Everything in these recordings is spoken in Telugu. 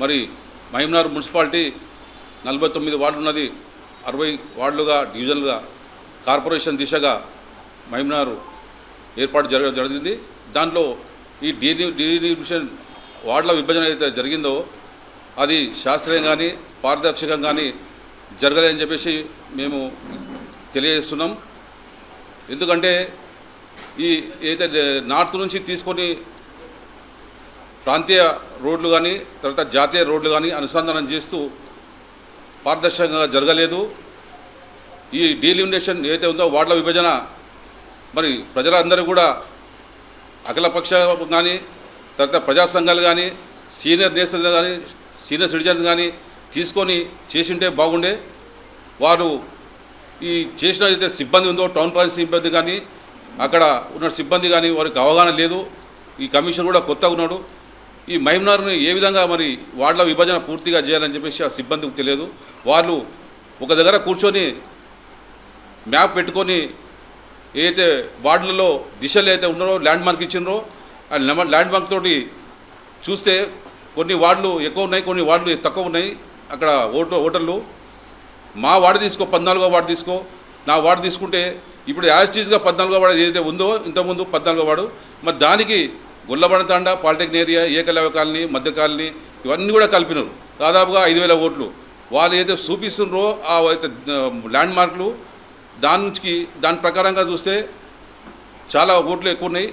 మరి మహిమనార్ మున్సిపాలిటీ నలభై తొమ్మిది వార్డు ఉన్నది అరవై వార్డులుగా డివిజన్లుగా కార్పొరేషన్ దిశగా మహిమనారు ఏర్పాటు జరగ జరిగింది. దాంట్లో ఈ డీని డీడివిజన్ వార్డుల విభజన అయితే జరిగిందో అది శాస్త్రీయం కానీ పారదర్శకం కానీ జరగలేదని చెప్పేసి మేము తెలియజేస్తున్నాం. ఎందుకంటే ఈ ఏదైతే నార్త్ నుంచి తీసుకొని ప్రాంతీయ రోడ్లు కానీ తర్వాత జాతీయ రోడ్లు కానీ అనుసంధానం చేస్తూ పారదర్శకంగా జరగలేదు. ఈ డీలిమినేషన్ ఏదైతే ఉందో వార్డుల విభజన మరి ప్రజలందరూ కూడా అఖిలపక్ష కానీ తర్వాత ప్రజా సంఘాలు కానీ సీనియర్ నేషనల్ కానీ సీనియర్ సిటిజన్ కానీ తీసుకొని చేసింటే బాగుండే. వారు ఈ చేసిన అయితే సిబ్బంది ఉందో టౌన్ ప్లాన్ సిబ్బంది కానీ అక్కడ ఉన్న సిబ్బంది కానీ వారికి అవగాహన లేదు. ఈ కమిషన్ కూడా కొత్తగా ఉన్నాడు ఈ మహిమనార్ని ఏ విధంగా మరి వార్డుల విభజన పూర్తిగా చేయాలని చెప్పేసి ఆ సిబ్బందికి తెలియదు. వాళ్ళు ఒక దగ్గర కూర్చొని మ్యాప్ పెట్టుకొని ఏదైతే వార్డులలో దిశలు అయితే ఉన్నారో ల్యాండ్ మార్క్ ఇచ్చినారో ఆ ల్యాండ్ ల్యాండ్ మార్క్ తోటి చూస్తే కొన్ని వార్డులు ఎక్కువ ఉన్నాయి కొన్ని వార్డులు తక్కువ ఉన్నాయి. అక్కడ ఓటు ఓటర్లు మా వార్డు తీసుకో పద్నాలుగో వార్డు తీసుకో. నా వార్డు తీసుకుంటే ఇప్పుడు యాజిటీస్గా పద్నాలుగో వాడు ఏదైతే ఉందో ఇంతకుముందు పద్నాలుగో వాడు మరి దానికి గుల్లబడతాండ పాలిటెక్నిక్ ఏరియా ఏకలవ్య కాలనీ మధ్య కాలనీ ఇవన్నీ కూడా కలిపినారు. దాదాపుగా ఐదు వేల ఓట్లు. వాళ్ళు ఏదైతే చూపిస్తున్నారో ఆ అయితే ల్యాండ్ మార్కులు దాని నుంచి దాని ప్రకారంగా చూస్తే చాలా ఓట్లు ఎక్కువ ఉన్నాయి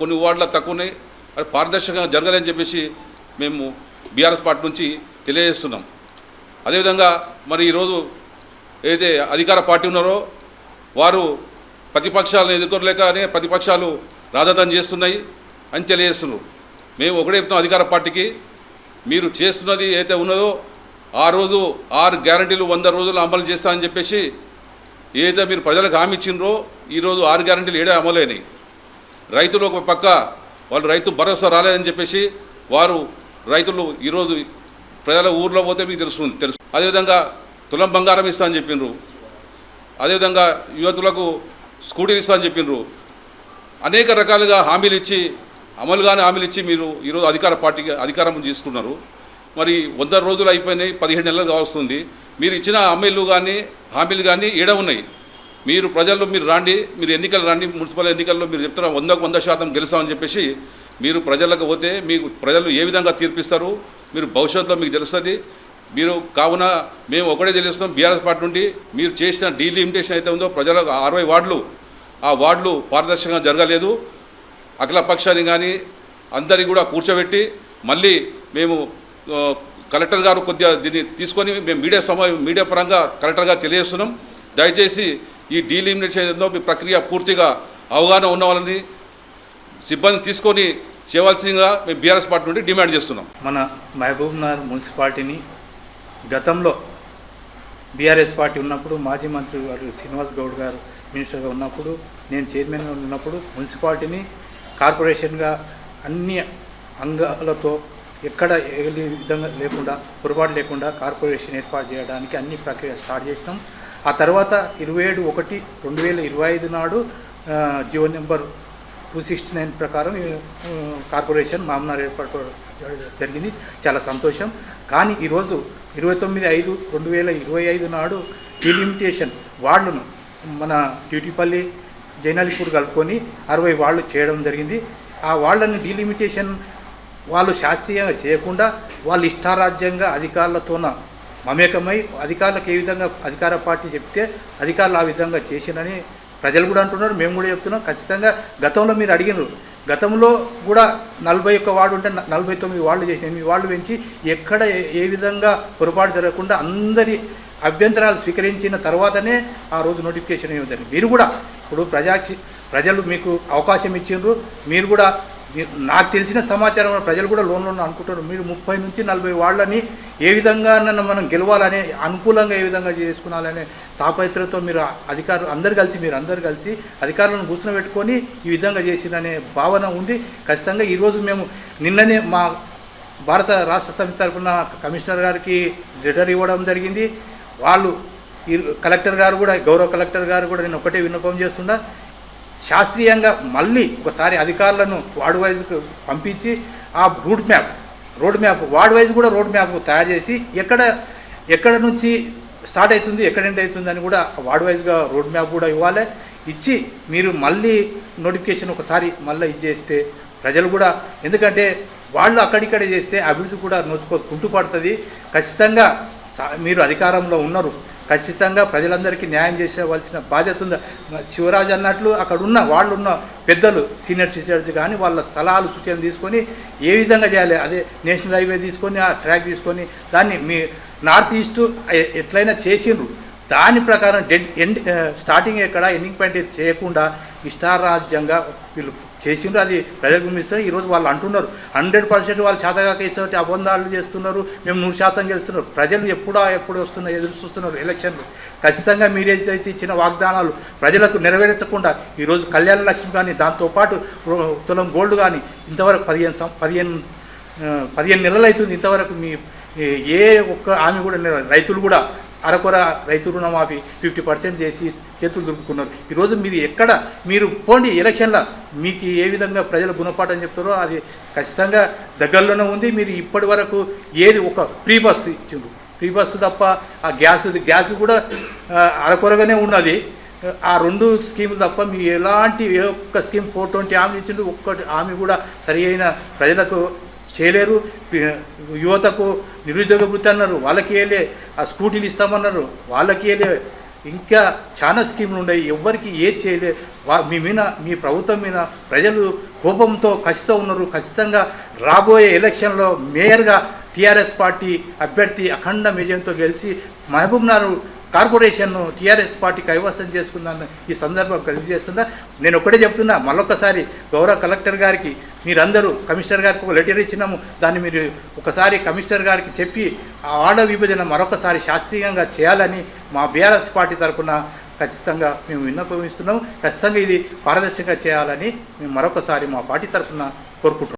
కొన్ని వార్డులు తక్కువ ఉన్నాయి అది పారదర్శకంగా జరగాలని చెప్పేసి మేము బీఆర్ఎస్ పార్టీ నుంచి తెలియజేస్తున్నాం. అదేవిధంగా మరి ఈరోజు ఏదైతే అధికార పార్టీ ఉన్నారో వారు ప్రతిపక్షాలను ఎదుర్కోలేక ప్రతిపక్షాలు రాజధాని చేస్తున్నాయి. అంచెలు తెలియజేస్తున్నారు మేము ఒకటే చెప్తాం అధికార పార్టీకి. మీరు చేస్తున్నది ఏదైతే ఉన్నదో ఆ రోజు ఆరు గ్యారంటీలు వంద రోజులు అమలు చేస్తామని చెప్పేసి ఏదైతే మీరు ప్రజలకు హామీ ఇచ్చిండ్రో ఈరోజు ఆరు గ్యారంటీలు ఏడే అమలైనవి రైతులు ఒక పక్క వాళ్ళు రైతు భరోసా రాలేదని చెప్పేసి వారు రైతులు ఈరోజు ప్రజల ఊర్లో పోతే మీకు తెలుస్తుంది తెలుసు. అదేవిధంగా తులం బంగారం ఇస్తా అని చెప్పిండ్రు అదేవిధంగా యువతులకు స్కూటీలు ఇస్తా అని చెప్పిండ్రు అనేక రకాలుగా హామీలు ఇచ్చి అమలుగానే హామీలు ఇచ్చి మీరు ఈరోజు అధికార పార్టీకి అధికారం తీసుకున్నారు. మరి వంద రోజులు అయిపోయినాయి పదిహేడు నెలలు కావస్తుంది. మీరు ఇచ్చిన హామీలు కానీ హామీలు కానీ ఏడ ఉన్నాయి. మీరు ప్రజల్లో మీరు రాండి మీరు ఎన్నికలు రాండి మున్సిపల్ ఎన్నికల్లో మీరు చెప్తున్న వందకు వంద శాతం గెలుస్తామని చెప్పేసి మీరు ప్రజలకు పోతే మీకు ప్రజలు ఏ విధంగా తీర్పిస్తారు మీరు భవిష్యత్తులో మీకు తెలుస్తుంది. మీరు కావున మేము ఒకటే తెలుస్తాం బీఆర్ఎస్ పార్టీ నుండి మీరు చేసిన డీలిమిటేషన్ అయితే ఉందో ప్రజలకు అరవై వార్డులు ఆ వార్డులు పారదర్శకంగా జరగలేదు. అఖిల పక్షాన్ని కానీ అందరినీ కూడా కూర్చోబెట్టి మళ్ళీ మేము కలెక్టర్ గారు కొద్దిగా దీన్ని తీసుకొని మేము మీడియా సమా మీడియా పరంగా కలెక్టర్ గారు తెలియజేస్తున్నాం. దయచేసి ఈ డీలిమినేషన్ ఏదో మీ ప్రక్రియ పూర్తిగా అవగాహన ఉన్న వాళ్ళని సిబ్బంది తీసుకొని చేయవలసిందిగా మేము బీఆర్ఎస్ పార్టీ నుండి డిమాండ్ చేస్తున్నాం. మన మహబూబ్నగర్ మున్సిపాలిటీని గతంలో బీఆర్ఎస్ పార్టీ ఉన్నప్పుడు మాజీ మంత్రి గారు శ్రీనివాస్ గౌడ్ గారు మినిస్టర్గా ఉన్నప్పుడు నేను చైర్మన్గా ఉన్నప్పుడు మున్సిపాలిటీని కార్పొరేషన్గా అన్ని అంగాలతో ఎక్కడ ఏ విధంగా లేకుండా పొరపాటు లేకుండా కార్పొరేషన్ ఏర్పాటు చేయడానికి అన్ని ప్రక్రియ స్టార్ట్ చేసినాం. ఆ తర్వాత ఇరవై ఏడు ఒకటి రెండు వేల ఇరవై ఐదు నాడు GO number two sixty nine ప్రకారం కార్పొరేషన్ మామనార్ ఏర్పాటు జరిగింది. చాలా సంతోషం. కానీ ఈరోజు ఇరవై తొమ్మిది ఐదు రెండు వేల ఇరవై ఐదు నాడు డిలిమిటేషన్ వార్డును మన డ్యూటీపల్లి జైనలిపూర్ కలుపుకొని అరవై వాళ్ళు చేయడం జరిగింది. ఆ వాళ్ళని డిలిమిటేషన్ వాళ్ళు శాస్త్రీయంగా చేయకుండా వాళ్ళు ఇష్టారాజ్యంగా అధికారులతోన మమేకమై అధికారులకు ఏ విధంగా అధికార పార్టీ చెప్తే అధికారులు ఆ విధంగా చేసినని ప్రజలు కూడా అంటున్నారు మేము కూడా చెప్తున్నాం. ఖచ్చితంగా గతంలో మీరు అడిగినారు. గతంలో కూడా నలభై ఒక్క వార్డు ఉంటే నలభై తొమ్మిది వార్డు చేసిన ఎనిమిది వార్డులు పెంచి ఎక్కడ ఏ- ఏ విధంగా పొరపాటు జరగకుండా అందరి అభ్యంతరాలు స్వీకరించిన తర్వాతనే ఆ రోజు నోటిఫికేషన్ ఇవ్వదండి మీరు కూడా ఇప్పుడు ప్రజా ప్రజలు మీకు అవకాశం ఇచ్చిండ్రు. మీరు కూడా నాకు తెలిసిన సమాచారం ప్రజలు కూడా లోన్లు అనుకుంటారు. మీరు ముప్పై నుంచి నలభై వాళ్ళని ఏ విధంగా నన్ను మనం గెలవాలని అనుకూలంగా ఏ విధంగా చేసుకున్నాలనే తాపత్రతో మీరు అధికారులు అందరు కలిసి మీరు అందరు కలిసి అధికారులను కూర్చోబెట్టుకొని ఈ విధంగా చేసిందనే భావన ఉంది. ఖచ్చితంగా ఈరోజు మేము నిన్ననే మా భారత రాష్ట్ర సమితి తరఫున కమిషనర్ గారికి లెటర్ ఇవ్వడం జరిగింది. వాళ్ళు కలెక్టర్ గారు కూడా గౌరవ కలెక్టర్ గారు కూడా నేను ఒకటే విన్నపం చేస్తున్నా. శాస్త్రీయంగా మళ్ళీ ఒకసారి అధికారులను వార్డు వైజ్కి పంపించి ఆ route map road map ward wise కూడా రోడ్ మ్యాప్ తయారు చేసి ఎక్కడ ఎక్కడ నుంచి స్టార్ట్ అవుతుంది ఎక్కడ ఎండ్ అవుతుంది అని కూడా వార్డ్ వైజ్గా రోడ్ మ్యాప్ కూడా ఇవ్వాలి. ఇచ్చి మీరు మళ్ళీ నోటిఫికేషన్ ఒకసారి మళ్ళీ ఇచ్చేస్తే ప్రజలు కూడా ఎందుకంటే వాళ్ళు అక్కడిక్కడ చేస్తే అభివృద్ధి కూడా నోచుకో కుంటుపడుతుంది. ఖచ్చితంగా మీరు అధికారంలో ఉన్నారు. ఖచ్చితంగా ప్రజలందరికీ న్యాయం చేసేవలసిన బాధ్యత ఉంది. శివరాజు అన్నట్లు అక్కడ ఉన్న వాళ్ళు ఉన్న పెద్దలు సీనియర్ సిటిజన్స్ కానీ వాళ్ళ స్థలాలు సూచన తీసుకొని ఏ విధంగా చేయాలి? అదే నేషనల్ హైవే తీసుకొని ఆ ట్రాక్ తీసుకొని దాన్ని మీ నార్త్ ఈస్ట్ ఎట్లయినా చేసిండ్రు. దాని ప్రకారం డెడ్ ఎండ్ స్టార్టింగ్ ఎక్కడ ఎండింగ్ పాయింట్ చేయకుండా ఇష్టారాజ్యంగా వీళ్ళు చేసిండ్రు. అది ప్రజలకు మిస్తారు ఈరోజు వాళ్ళు అంటున్నారు. హండ్రెడ్ పర్సెంట్ వాళ్ళు శాతగా ఇస్తే అబంధాలు చేస్తున్నారు. మేము నూరు శాతం చేస్తున్నారు. ప్రజలు ఎప్పుడా ఎప్పుడు వస్తున్నారు ఎదురు చూస్తున్నారు ఎలక్షన్లు. ఖచ్చితంగా మీరేదైతే ఇచ్చిన వాగ్దానాలు ప్రజలకు నెరవేర్చకుండా ఈరోజు కళ్యాణ లక్ష్మి కానీ దాంతోపాటు తులం గోల్డ్ కానీ ఇంతవరకు పదిహేను సం- పదిహేను uh, పదిహేను నెలలు అవుతుంది ఇంతవరకు మీ ఏ- ఒక్క ఆమె కూడా రైతులు కూడా అరకొర రైతు రుణమాఫీ ఫిఫ్టీ పర్సెంట్ చేసి చేతులు దులుపుకున్నారు. ఈరోజు మీరు ఎక్కడ మీరు పోండి ఎలక్షన్లో మీకు ఏ విధంగా ప్రజలు గుణపాఠం చెప్తారో అది ఖచ్చితంగా దగ్గరలోనే ఉంది. మీరు ఇప్పటి వరకు ఏది ఒక ఫ్రీ బస్సు ఇచ్చిండ్రు. ఫ్రీ బస్సు తప్ప ఆ గ్యాస్ గ్యాస్ కూడా అరకొరగానే ఉన్నది. ఆ రెండు స్కీములు తప్ప మీ ఎలాంటి ఏ ఒక్క స్కీమ్ ఫోర్ ట్వంటీ హామీ ఇచ్చిండ్రు ఒక్కటి హామీ కూడా సరి అయిన ప్రజలకు చేయలేరు. యువతకు నిరుద్యోగ వృత్తి అన్నారు వాళ్ళకి వేయలే ఆ స్కూటీలు ఇస్తామన్నారు వాళ్ళకి వేయలే ఇంకా చాలా స్కీములు ఉన్నాయి. ఎవ్వరికి ఏది చేయలే. వా మీ మీద మీ ప్రభుత్వం మీద ప్రజలు కోపంతో కసితో ఉన్నారు. ఖచ్చితంగా రాబోయే ఎలక్షన్లో మేయర్గా టీఆర్ఎస్ పార్టీ అభ్యర్థి అఖండ విజయంతో గెలిచి మహబూబ్నగర్ కార్పొరేషన్ను టీఆర్ఎస్ పార్టీ కైవసం చేసుకుందని ఈ సందర్భం తెలియజేస్తుందా? నేను ఒకటే చెప్తున్నా మళ్ళొక్కసారి గౌరవ కలెక్టర్ గారికి మీరందరూ కమిషనర్ గారికి ఒక లెటర్ ఇచ్చినాము. దాన్ని మీరు ఒకసారి కమిషనర్ గారికి చెప్పి ఆ ఆడ విభజన మరొకసారి శాస్త్రీయంగా చేయాలని మా బీఆర్ఎస్ పార్టీ తరఫున ఖచ్చితంగా మేము విన్నపమిస్తున్నాము ఖచ్చితంగా ఇది పారదర్శకంగా చేయాలని మేము మరొకసారి మా పార్టీ తరఫున కోరుకుంటున్నాం.